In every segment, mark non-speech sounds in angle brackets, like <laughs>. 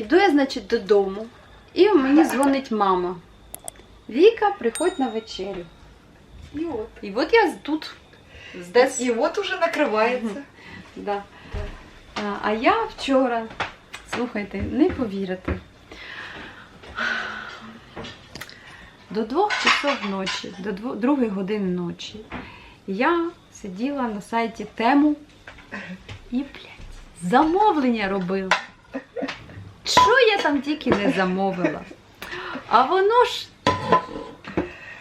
Іду я, значить, додому, і мені дзвонить мама. Віка, приходь на вечерю. І от. І от я тут, здесь. І от уже накривається. Да. А, а я вчора, слухайте, не повірите. До двох часов ночі, до другої години ночі, я сиділа на сайті тему і, блядь, замовлення робила. Що я там тільки не замовила? А воно ж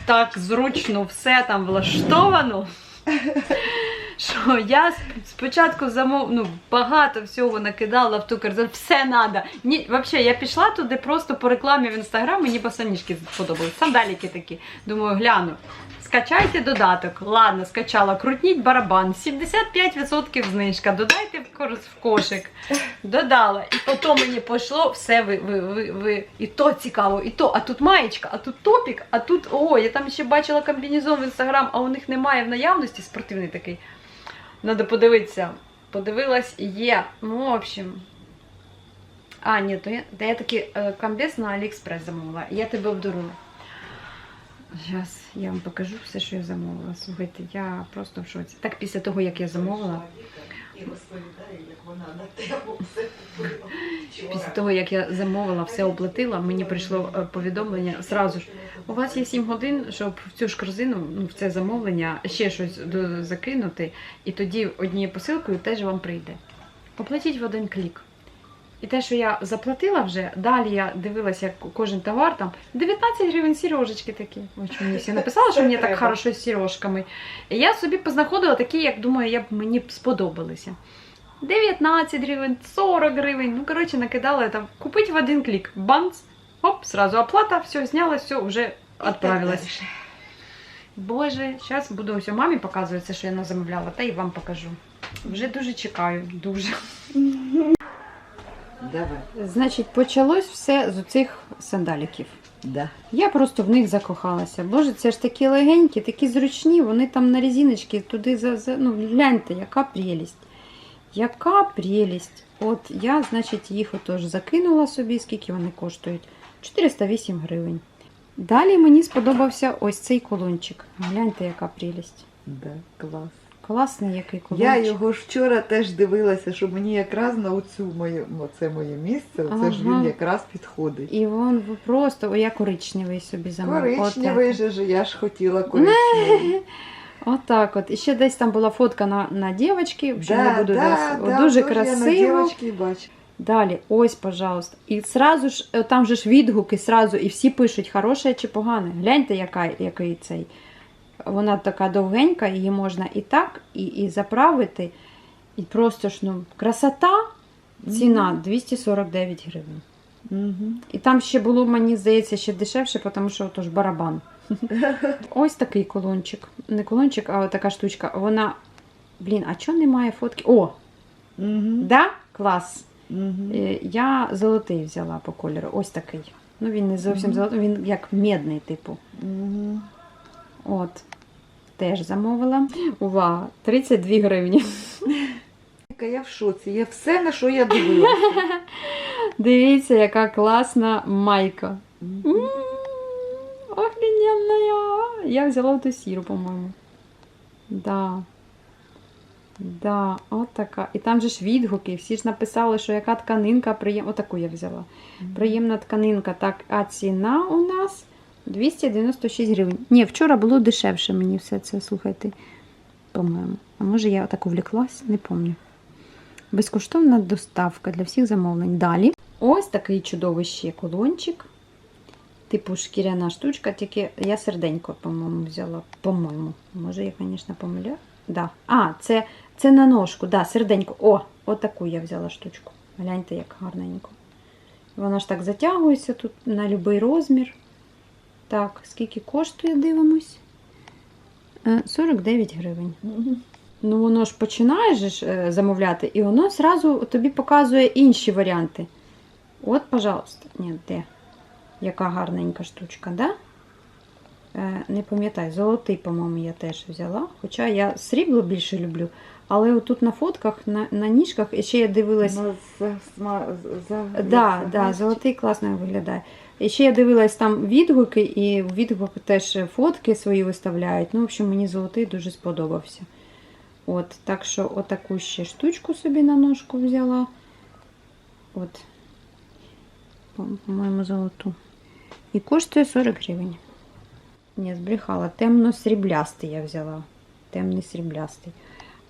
так зручно все там влаштовано. Що я спочатку замов... ну, багато всього накидала в ту корзину, все надо. Ні, взагалі, я пішла туди просто по рекламі в інстаграм, мені босоніжки сподобались, сандаліки такі. Думаю, гляну. Скачайте додаток. Ладно, скачала. Крутніть барабан. 75% знижка. Додайте в кошик. Додала. І потім мені пішло все ви, ви, ви, ви. І то цікаво, і то. А тут маєчка, а тут топік, а тут. О, я там ще бачила комбінезон в інстаграм, а у них немає в наявності спортивний такий. Надо подивитися. Подивилась, є. Ну, в общем. А, ні, то я, та я таки е, комбез на Аліекспрес замовила. Я тебе обдурила. Зараз я вам покажу все, що я замовила. Слухайте, я просто в шоці. Так після того, як я замовила, після того, як я замовила, все оплатила, мені прийшло е, повідомлення зразу ж. У вас є 7 годин, щоб в цю ж корзину, ну, в це замовлення, ще щось закинути, і тоді однією посилкою теж вам прийде. Оплатіть в один клік. І те, що я заплатила вже, далі я дивилася, як кожен товар там 19 гривень сірожечки такі. Мені всі написали, що мені так хорошо з сірожками. І я собі познаходила такі, як думаю, я б мені б сподобалися. 19 гривень, 40 гривень. Ну, коротше, накидала там. Купить в один клік. Банц, оп, сразу оплата, все, зняла, все, вже відправилась. Боже, зараз буду ось мамі показувати що я замовляла, та і вам покажу. Вже дуже чекаю, дуже. Давай. Значить, почалось все з оцих сандаліків. Да. Я просто в них закохалася. Боже, це ж такі легенькі, такі зручні, вони там на резиночки туди за, за ну гляньте, яка прелість. Яка прелість. От я, значить, їх отож закинула собі, скільки вони коштують? 408 гривень. Далі мені сподобався ось цей колончик. Гляньте, яка прелість. Да, клас. Класний який колончик. Я його ж вчора теж дивилася, що мені якраз на оцю моє, оце моє місце, оце ж він якраз підходить. І він просто, о, я коричневий собі замовила. Коричневий же ж, я ж хотіла коричневий. <laughs> Отак от. І ще десь там була фотка на, на дівчинки, вже не буду десь. О, дуже Я на красиво. бачу. Далі, ось, пожалуйста. І сразу ж, е, там же ж відгуки, сразу, і всі пишуть, хороше чи погане. Гляньте, яка, який цей. Вона така довгенька, її можна і так, і, і заправити. І просто ж, ну, красота, ціна 249 гривень. Угу. І там ще було, мені здається, ще дешевше, тому що то ж барабан. <laughs> Ось такий колончик. Не колончик, а така штучка. Вона. Блін, а чого немає фотки? О! Угу. Да? Клас. Угу. Я золотий взяла по кольору. Ось такий. Ну, він не зовсім Мгм. золотий, він як медний, типу. Угу. От. Теж замовила. Увага! 32 гривні. Я в шоці. Я все, на що я дивилася. <laughs> Дивіться, яка класна майка. М, Я взяла ту сіру, по-моєму. Да. Да, от така. І там же ж відгуки. Всі ж написали, що яка тканинка приємна. Отаку я взяла. Приємна тканинка. Так, а ціна у нас 296 гривень. Ні, вчора було дешевше мені все це, слухайте. По-моєму. А може я так увлеклась, не пам'ятаю. Безкоштовна доставка для всіх замовлень. Далі. Ось такий чудовий ще колончик. Типу шкіряна штучка, тільки я серденько, по-моєму, взяла. По-моєму. Може, я, звісно, помиляю. Да. А, це, це на ножку, да, серденько. О, отаку я взяла штучку. Гляньте, як гарненько. Вона ж так затягується тут на будь-який розмір. Так, скільки коштує, дивимось. Е, 49 гривень. Мгм. Ну, воно ж починаєш ж, е, замовляти, і воно зразу тобі показує інші варіанти. От, пожалуйста. Ні, де? Яка гарненька штучка, да? Е, Не пам'ятаю, золотий, по-моєму, я теж взяла. Хоча я срібло більше люблю. Але отут на фотках, на, на ніжках, і ще я дивилась. За, сма, за, Да, як да, золотий класно виглядає. І ще я дивилась там відгуки, і в відгуках теж фотки свої виставляють. Ну, в общем, мені золотий дуже сподобався. От, так що отаку ще штучку собі на ножку взяла. От, по- по-моєму, золоту. І коштує 40 гривень. Ні, збрехала. Темно-сріблястий я взяла. Темний сріблястий.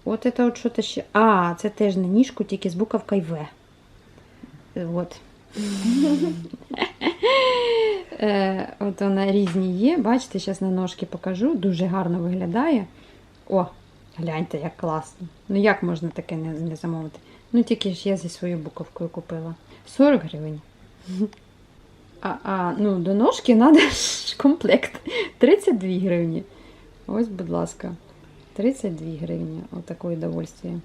От це от що то ще. А, це теж на ніжку, тільки з буковкою В. От. <laughs> Е, От вона різні є. Бачите, зараз на ножки покажу. Дуже гарно виглядає. О, гляньте, як класно. Ну як можна таке не, не замовити? Ну тільки ж я зі своєю буковкою купила. 40 гривень. <laughs> А, а ну, до ножки треба комплект. 32 гривні. Ось, будь ласка. 32 гривні. Отаке удовольствие.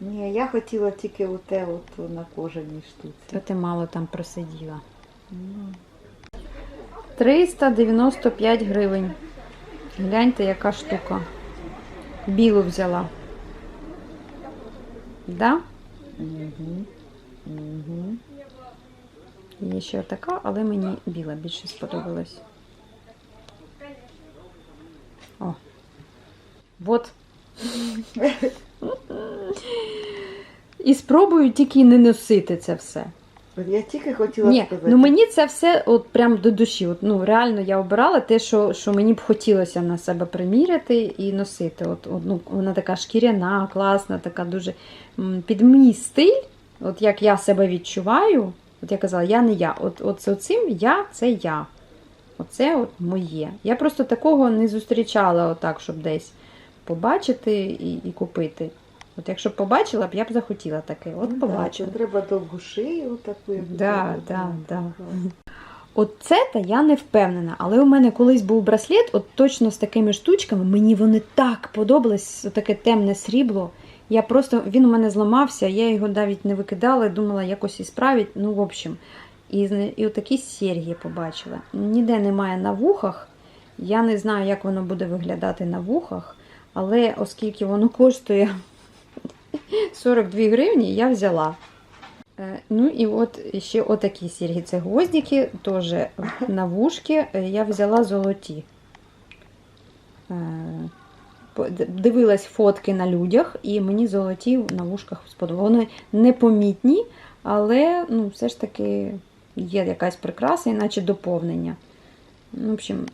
Ні, я хотіла тільки оте от на кожаній штуці. То ти мало там просиділа. Ну, 395 гривень. Гляньте, яка штука. Білу взяла. Да? Угу. Угу. Є ще така, але мені біла більше сподобалась. О. Вот. І спробую тільки не носити це все. От я тільки хотіла Ні, сказати. ну мені це все от прям до душі. От, ну реально я обирала те, що, що мені б хотілося на себе приміряти і носити. От, от, ну, вона така шкіряна, класна, така дуже під мій стиль, от як я себе відчуваю. От я казала, я не я. От, от з цим я це я. Оце от моє. Я просто такого не зустрічала, отак, щоб десь побачити і, і купити. От якщо б побачила б, я б захотіла таке. От Ну, побачила. Треба довгу шию таку. Да, да, да. От це та я не впевнена, але у мене колись був браслет, от точно з такими штучками, мені вони так подобались, таке темне срібло. Я просто, він у мене зламався, я його навіть не викидала, думала якось і справить. Ну, в общем, і, і отакі серьги побачила. Ніде немає на вухах. Я не знаю, як воно буде виглядати на вухах, але оскільки воно коштує 42 гривні, я взяла. Е, Ну і от ще отакі серьги. Це гвоздики, теж на вушки. Е, Я взяла золоті. Е, Дивилась фотки на людях, і мені золоті на вушках сподобалися. Вони непомітні, але ну, все ж таки є якась прикраса, іначе доповнення. Ну, в общем,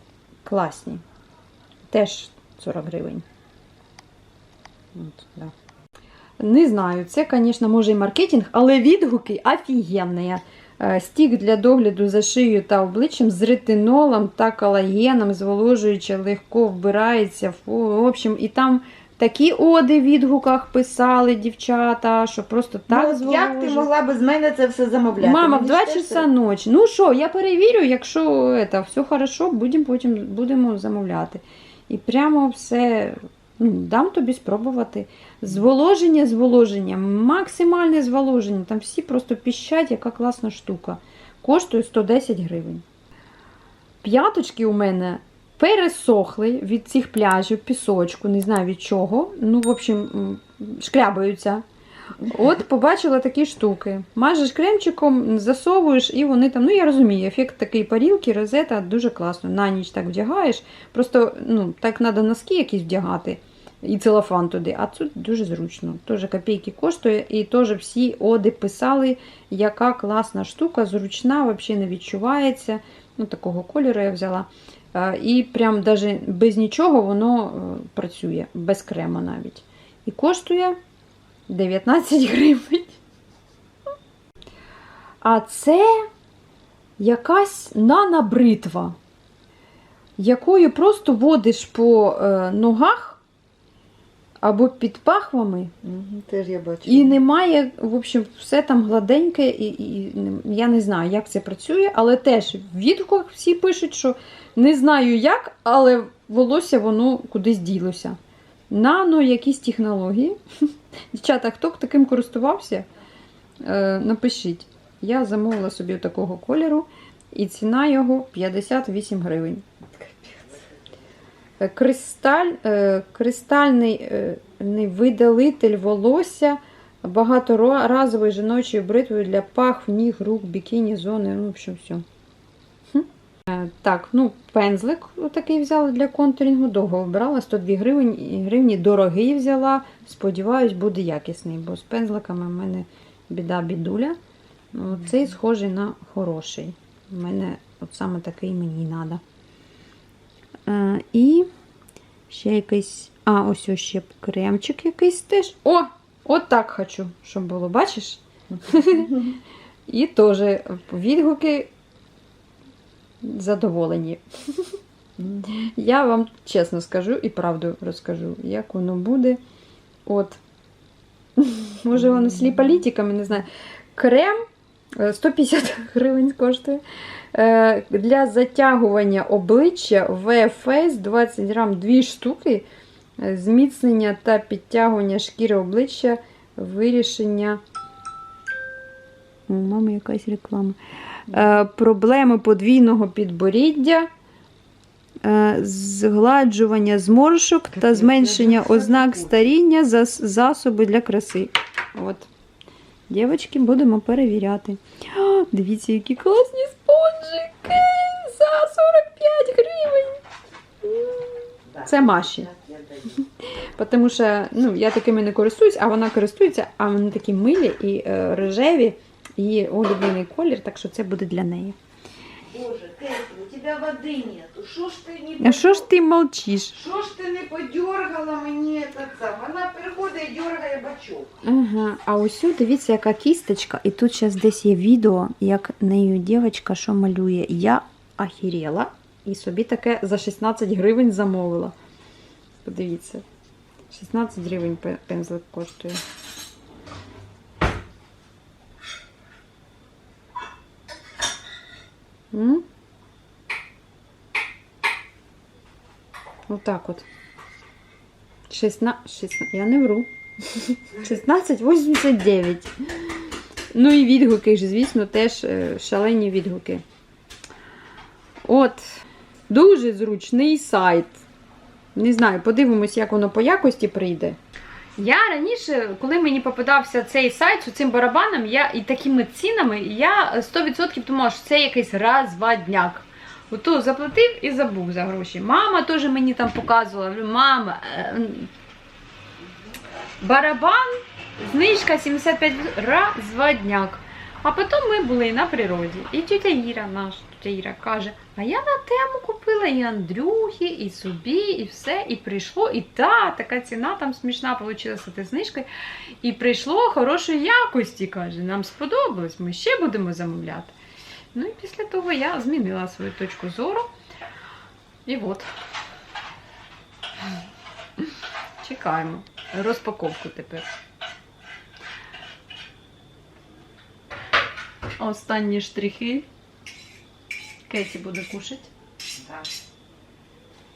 класні. Теж 40 гривень. От, да. Не знаю, це, звісно, може і маркетинг, але відгуки офігенні. Е, Стік для догляду за шиєю та обличчям з ретинолом та колагеном, зволожуючи, легко вбирається. В общем, і там такі оди в відгуках писали дівчата, що просто так ну, от як ти зволожує. могла без мене це все замовляти? Мама, в 2 часа ночі. Ну що, я перевірю, якщо это, все хорошо, будемо потім будемо замовляти. І прямо все дам тобі спробувати. Зволоження, зволоження, максимальне зволоження. Там всі просто піщать, яка класна штука. Коштує 110 гривень. П'яточки у мене пересохли від цих пляжів, пісочку, не знаю від чого. Ну, в общем, шкрябаються. От побачила такі штуки. Мажеш кремчиком, засовуєш, і вони там. Ну я розумію, ефект такий парілки, розета дуже класно. На ніч так вдягаєш. Просто ну, так треба носки якісь вдягати і целофан туди. А тут дуже зручно. Теж копійки коштує, і теж всі оди писали, яка класна штука, зручна, взагалі не відчувається. Ну, такого кольору я взяла. Е, І прям навіть без нічого воно е, працює, без крема навіть. І коштує 19 гривень. А це якась нанобритва, якою просто водиш по е, ногах або під пахвами, Мгм, Теж я бачу. і немає, в общем, все там гладеньке, і, і я не знаю, як це працює, але теж в відгуках всі пишуть, що не знаю як, але волосся воно кудись ділося. Нано якісь технології. <laughs> Дівчата, хто таким користувався, е, напишіть. Я замовила собі такого кольору, і ціна його 58 гривень. Кристаль, е, кристальний е, видалитель волосся багаторазовою жіночою бритвою для пах, ніг, рук, бікіні, зони, ну, в общем, все. Е, Так, ну, пензлик такий взяла для контурінгу, довго обирала, 102 гривні, гривні дорогий взяла. Сподіваюсь, буде якісний, бо з пензликами в мене біда-бідуля. Ну, Цей схожий на хороший. У мене от саме такий мені треба. І ще якийсь. А, ось ось ще кремчик якийсь теж. О! От так хочу, щоб було, бачиш? <laughs> І теж відгуки задоволені. Я вам чесно скажу і правду розкажу, як воно буде. От. Може, воно з ліполітиками, не знаю. Крем е, 150 гривень коштує. Е, Для затягування обличчя V-Face 20 грам 2 штуки. Е, Зміцнення та підтягування шкіри обличчя, вирішення. У мами якась реклама. Е, Проблеми подвійного підборіддя, е, згладжування зморшок та зменшення ознак старіння, зас- засоби для краси. От. Дівчатки, будемо перевіряти. О, дивіться, які класні спонжики за 45 гривень. Це Маші. Тому що ну, я такими не користуюсь, а вона користується, а вони такі милі і е, рожеві, її улюблений колір, так що це буде для неї. Боже, Кэти, у тебя воды нету. Що ж ти не А що ж ти мовчиш? Що ж ти не подергала мені этот сам? Вона приходить і дергає бачок. Ага, а ось тут дивіться, яка кісточка, і тут зараз десь є відео, як нею дівчинка що малює. Я ахірела і собі таке за 16 гривень замовила. Подивіться. 16 гривень пе- пензлик коштує. М? Отак от. 16, 16, я не вру. <laughs> 16,89. Ну і відгуки ж, звісно, теж е, шалені відгуки. От, дуже зручний сайт. Не знаю, подивимось, як воно по якості прийде. Я раніше, коли мені попадався цей сайт з цим барабаном, я і такими цінами, я 100% думала, що це якийсь розвадняк. Ото заплатив і забув за гроші. Мама теж мені там показувала. Мама, е, барабан, знижка 75 розвадняк. А потім ми були на природі. І тетя Іра, наша тетя Іра, каже: а я на тему купила і Андрюхі, і собі, і все. І прийшло, і та, така ціна там смішна вийшла з знижкою. І прийшло хорошої якості, каже. Нам сподобалось, ми ще будемо замовляти. Ну і після того я змінила свою точку зору. І от. Чекаємо. Розпаковку тепер. Останні штрихи. Кеті буде кушати. Так.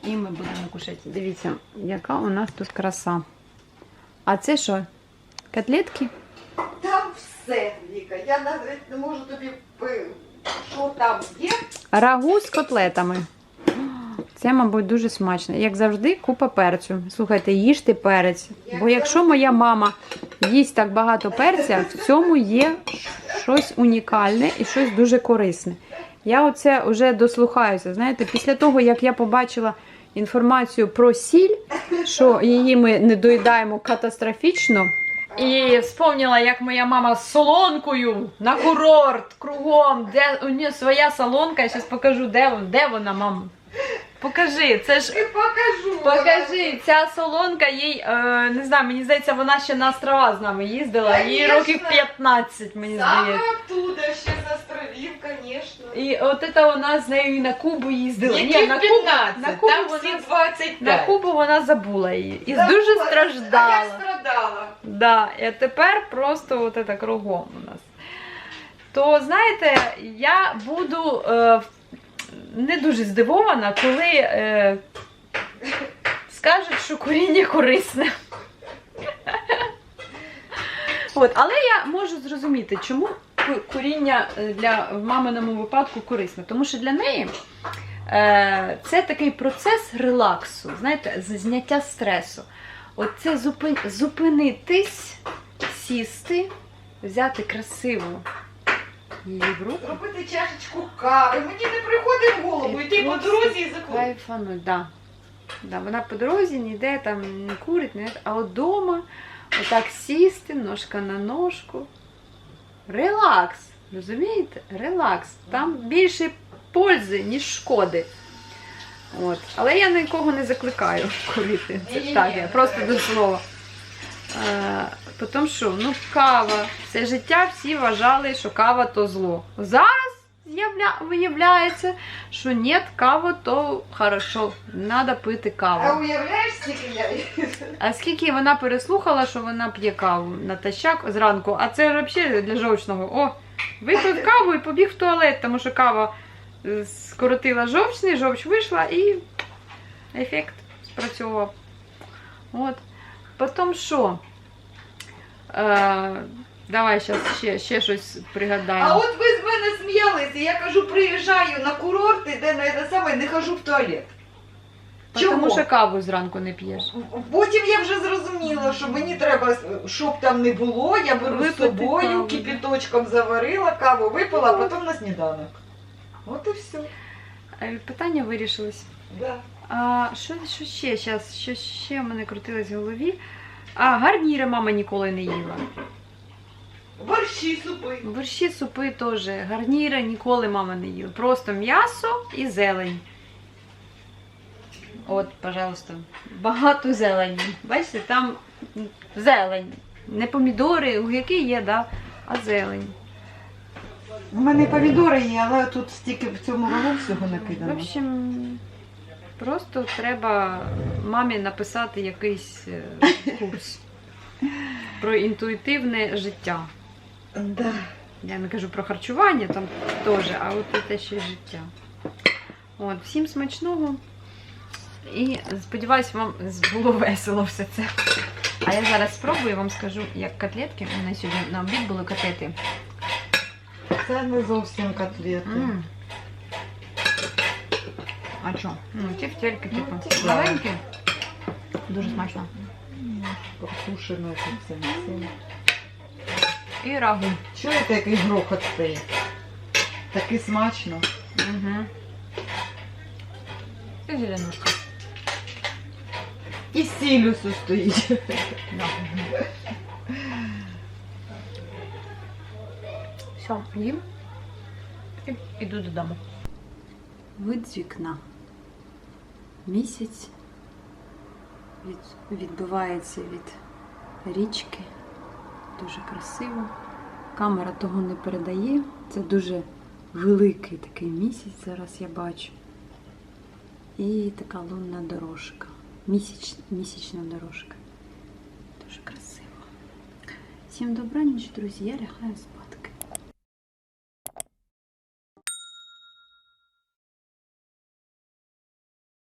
І ми будемо кушати. Дивіться, яка у нас тут краса. А це що? Котлетки? Там все, Віка. Я навіть не можу тобі що там є. Рагу з котлетами. Це, мабуть, дуже смачно. Як завжди, купа перцю. Слухайте, їжте перець. Бо якщо моя мама їсть так багато перця, в цьому є щось унікальне і щось дуже корисне. Я оце вже дослухаюся. Знаєте, після того, як я побачила інформацію про сіль, що її ми не доїдаємо катастрофічно. І вспомнила, як моя мама з солонкою на курорт кругом, де у неї своя солонка. Я зараз покажу, де, де вона, мама. Покажи, це ж І покажу. Покажи, ця солонка їй, е, не знаю, мені здається, вона ще на острова з нами їздила. Їй Конечно. років 15, мені Саме здається. оттуда ще з островів, звісно. І от це вона з нею і на Кубу їздила. Ні, на Кубу, на Кубу там вона, всі 25. на Кубу вона забула її. І Забула. дуже А я страждала. страдала. Да, і тепер просто от це кругом у нас. То знаєте, я буду е, не дуже здивована, коли е, скажуть, що коріння корисне. От, але я можу зрозуміти, чому ку- коріння е, для в маминому випадку корисне. Тому що для неї Е, це такий процес релаксу, знаєте, зняття стресу. От це зупинитись, сісти, взяти красиву її. Робити чашечку кави. Мені не приходить в голову. Йти по дорозі і закурити. Кайфануть, да. Да, вона по дорозі ніде там не курить, не... а от дома отак сісти, ножка на ножку. Релакс. Розумієте? Релакс. Там більше пользи, ніж шкоди. От. Але я нікого не закликаю курити. Це Ні-ні-ні. так, я просто до слова. Потім що? Ну, кава. Все життя всі вважали, що кава то зло. Зараз виявляється, що ні, кава то хорошо. Треба пити каву. А уявляєш, скільки я А скільки вона переслухала, що вона п'є каву натощак зранку, а це взагалі для жовчного. О, випив каву і побіг в туалет, тому що кава е, скоротила жовчний, жовч вийшла і ефект спрацьовував. От. Потім що? Е, давай зараз ще, ще щось пригадаємо. А от ви з мене сміялися, я кажу, приїжджаю на курорти, де на це саме не хожу в туалет. Тому що каву зранку не п'єш. Потім я вже зрозуміла, що мені треба, щоб там не було, я беру Випити з собою, каву, кипіточком заварила, каву випила, а потім на сніданок. От і все. Е, Питання вирішилось. Да. А що, що ще? Щас, що ще в мене крутилось в голові? А, гарніри мама ніколи не їла. Борщі, супи. Борщі, супи теж. Гарніри ніколи мама не їла. Просто м'ясо і зелень. От, пожалуйста. Багато зелені. Бачите, там зелень. Не помідори, огірки є, да, а зелень. У мене помідори є, але тут стільки в цьому вагу всього В общем, просто треба мамі написати якийсь е, курс про інтуїтивне життя. Да. Я не кажу про харчування там теж, а от це ще життя. От, всім смачного. І сподіваюсь, вам було весело все це. А я зараз спробую вам скажу, як котлетки. У мене сьогодні на обід були котлети. Це не зовсім котлети. М. А що? Ну, ті тільки, Ну, типу, маленькі. Дуже смачно. Посушено тут це все. І рагу. Чуєте, який грохот стоїть? Такий смачно. Угу. І зеленушка. І сілюсу стоїть. Да. Все, їм і іду додому. Вид з вікна. Місяць від, відбивається від річки. Дуже красиво. Камера того не передає. Це дуже великий такий місяць, зараз я бачу. І така лунна дорожка. Місяч, місячна дорожка. Дуже красиво. Всім добраніч, друзі. Я лягаю спати.